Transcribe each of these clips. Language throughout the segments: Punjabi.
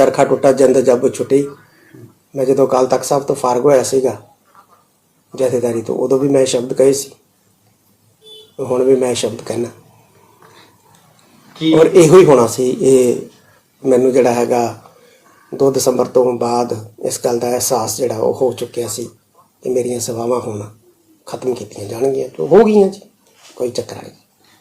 ਚਰਖਾ ਟੁੱਟਾ ਜਿੰਦ ਜੱਬ ਛੁੱਟੀ। ਮੈਂ ਜਦੋਂ ਕਾਲ ਤਖਤ ਸਾਹਿਬ ਤੋਂ ਫਾਰਗ ਹੋਇਆ ਸੀਗਾ ਜਥੇਦਾਰੀ ਤੋਂ ਉਦੋਂ ਵੀ ਮੈਂ ਸ਼ਬਦ ਕਹੇ ਸੀ। ਹੁਣ ਵੀ ਮੈਂ ਸ਼ਬਦ ਕਹਿਣਾ ਕੀ ਔਰ ਇਹੋ ਹੀ ਹੋਣਾ ਸੀ ਇਹ ਮੈਨੂੰ ਜਿਹੜਾ ਹੈਗਾ 2 ਦਸੰਬਰ ਤੋਂ ਬਾਅਦ ਇਸ ਗੱਲ ਦਾ ਅਹਿਸਾਸ ਜਿਹੜਾ ਉਹ ਹੋ ਚੁੱਕਿਆ ਸੀ ਕਿ ਮੇਰੀਆਂ ਸੇਵਾਵਾਂ ਹੁਣ ਖਤਮ ਕੀਤੀਆਂ ਜਾਣਗੀਆਂ ਜੋ ਹੋ ਗਈਆਂ ਜੀ ਕੋਈ ਚੱਕਰ ਨਹੀਂ।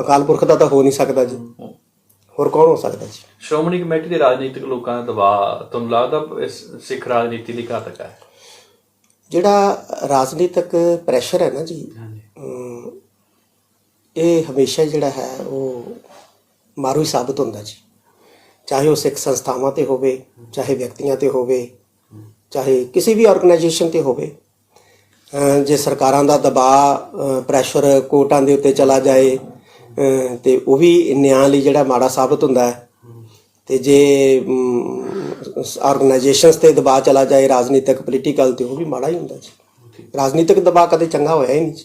ਅਕਾਲ ਪੁਰਖ ਦਾ ਤਾਂ ਹੋ ਨਹੀਂ ਸਕਦਾ ਜੀ। ਹੋਰ ਕੌਣ ਹੋ ਸਕਦਾ ਜੀ? ਸ਼੍ਰੋਮਣੀ ਕਮੇਟੀ ਦੇ ਰਾਜਨੀਤਿਕ ਲੋਕਾਂ ਦਾ ਦਬਾਅ ਤੁਹਾਨੂੰ ਲੱਗਦਾ ਇਸ ਸਿੱਖ ਰਾਜਨੀਤੀ ਲਈ ਘਾਤਕ ਹੈ? ਜਿਹੜਾ ਰਾਜਨੀਤਿਕ ਪ੍ਰੈਸ਼ਰ ਹੈ ਨਾ ਜੀ ਇਹ ਹਮੇਸ਼ਾ ਜਿਹੜਾ ਹੈ ਉਹ ਮਾਰੂ ਹੀ ਸਾਬਤ ਹੁੰਦਾ ਜੀ। ਚਾਹੇ ਉਹ ਸਿੱਖ ਸੰਸਥਾਵਾਂ ਤੇ ਹੋਵੇ ਚਾਹੇ ਵਿਅਕਤੀਆਂ ਤੇ ਹੋਵੇ ਚਾਹੇ ਕਿਸੇ ਵੀ ਆਰਗੇਨਾਈਜੇਸ਼ਨ ਤੇ ਹੋਵੇ ਜੇ ਸਰਕਾਰਾਂ ਦਾ ਦਬਾਅ ਪ੍ਰੈਸ਼ਰ ਕੋਰਟਾਂ ਦੇ ਉੱਤੇ ਚਲਾ ਜਾਏ, ਅਹ ਤੇ ਉਹ ਵੀ ਨਿਆਂ ਲਈ ਜਿਹੜਾ ਮਾੜਾ ਸਾਬਤ ਹੁੰਦਾ ਹੈ। ਤੇ ਜੇ ਆਰਗੇਨਾਈਜੇਸ਼ਨਸ ਤੇ ਦਬਾਅ ਚਲਾ ਜਾਏ, ਰਾਜਨੀਤਿਕ ਪੋਲੀਟੀਕਲ ਤੇ ਉਹ ਵੀ ਮਾੜਾ ਹੀ ਹੁੰਦਾ ਜੀ। ਰਾਜਨੀਤਿਕ ਦਬਾਅ ਕਦੇ ਚੰਗਾ ਹੋਇਆ ਹੀ ਨਹੀਂ ਜੀ।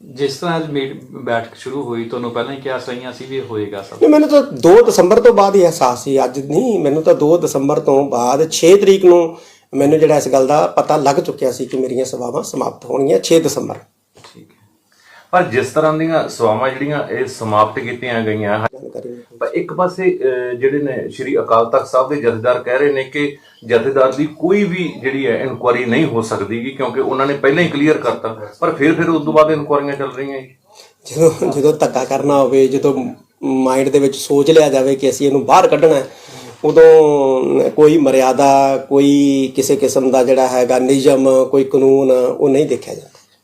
ਜਿਸ ਤਰ੍ਹਾਂ ਅੱਜ ਮੀਟ ਬੈਠਕ ਸ਼ੁਰੂ ਹੋਈ, ਤੁਹਾਨੂੰ ਪਹਿਲਾਂ ਹੀ ਕਿਹਾ ਸਹੀਆਂ ਸੀ ਵੀ ਹੋਏਗਾ ਸਭ। ਨਹੀਂ, ਮੈਨੂੰ ਤਾਂ 2 ਦਸੰਬਰ ਤੋਂ ਬਾਅਦ ਹੀ ਅਹਿਸਾਸ ਸੀ, ਅੱਜ ਨਹੀਂ, ਮੈਨੂੰ ਤਾਂ 2 ਦਸੰਬਰ ਤੋਂ ਬਾਅਦ 6 ਤਰੀਕ ਨੂੰ ਮੈਨੂੰ ਜਿਹੜਾ ਇਸ ਗੱਲ ਦਾ ਪਤਾ ਲੱਗ ਚੁੱਕਿਆ ਸੀ ਕਿ ਮੇਰੀਆਂ ਸੇਵਾਵਾਂ ਸਮਾਪਤ ਹੋਣਗੀਆਂ 6 ਦਸੰਬਰ। ਪਰ ਜਿਸ ਤਰ੍ਹਾਂ ਦੀਆਂ ਸੇਵਾਵਾਂ ਜਿਹੜੀਆਂ ਇਹ ਸਮਾਪਤ ਕੀਤੀਆਂ ਗਈਆਂ। ਪਰ ਇੱਕ ਪਾਸੇ ਜਿਹੜੇ ਨੇ ਸ਼੍ਰੀ ਅਕਾਲ ਤਖਤ ਸਾਹਿਬ ਦੇ ਜਥੇਦਾਰ ਕਹਿ ਰਹੇ ਨੇ ਕਿ ਜਥੇਦਾਰ ਦੀ ਕੋਈ ਵੀ ਜਿਹੜੀ ਹੈ ਇਨਕੁਆਰੀ ਨਹੀਂ ਹੋ ਸਕਦੀ ਕਿਉਂਕਿ ਉਹਨਾਂ ਨੇ ਪਹਿਲਾਂ ਹੀ ਕਲੀਅਰ ਕਰਤਾ ਪਰ ਫਿਰ ਫਿਰ ਉਸ ਤੋਂ ਬਾਅਦ ਇਨਕੁਆਰੀਆਂ ਚੱਲ ਰਹੀਆਂ ਜਦੋਂ ਜਦੋਂ ਧੱਕਾ ਕਰਨਾ ਹੋਵੇ ਜਦੋਂ ਮਾਈਂਡ ਦੇ ਵਿੱਚ ਸੋਚ ਲਿਆ ਜਾਵੇ ਕਿ ਅਸੀਂ ਇਹਨੂੰ ਬਾਹਰ ਕੱਢਣਾ ਹੈ, ਉਦੋਂ ਕੋਈ ਮਰਿਆਦਾ ਕੋਈ ਕਿਸੇ ਕਿਸਮ ਦਾ ਜਿਹੜਾ ਹੈਗਾ ਨਿਯਮ ਕੋਈ ਕਾਨੂੰਨ ਉਹ ਨਹੀਂ ਦੇਖਿਆ ਜਾਂਦਾ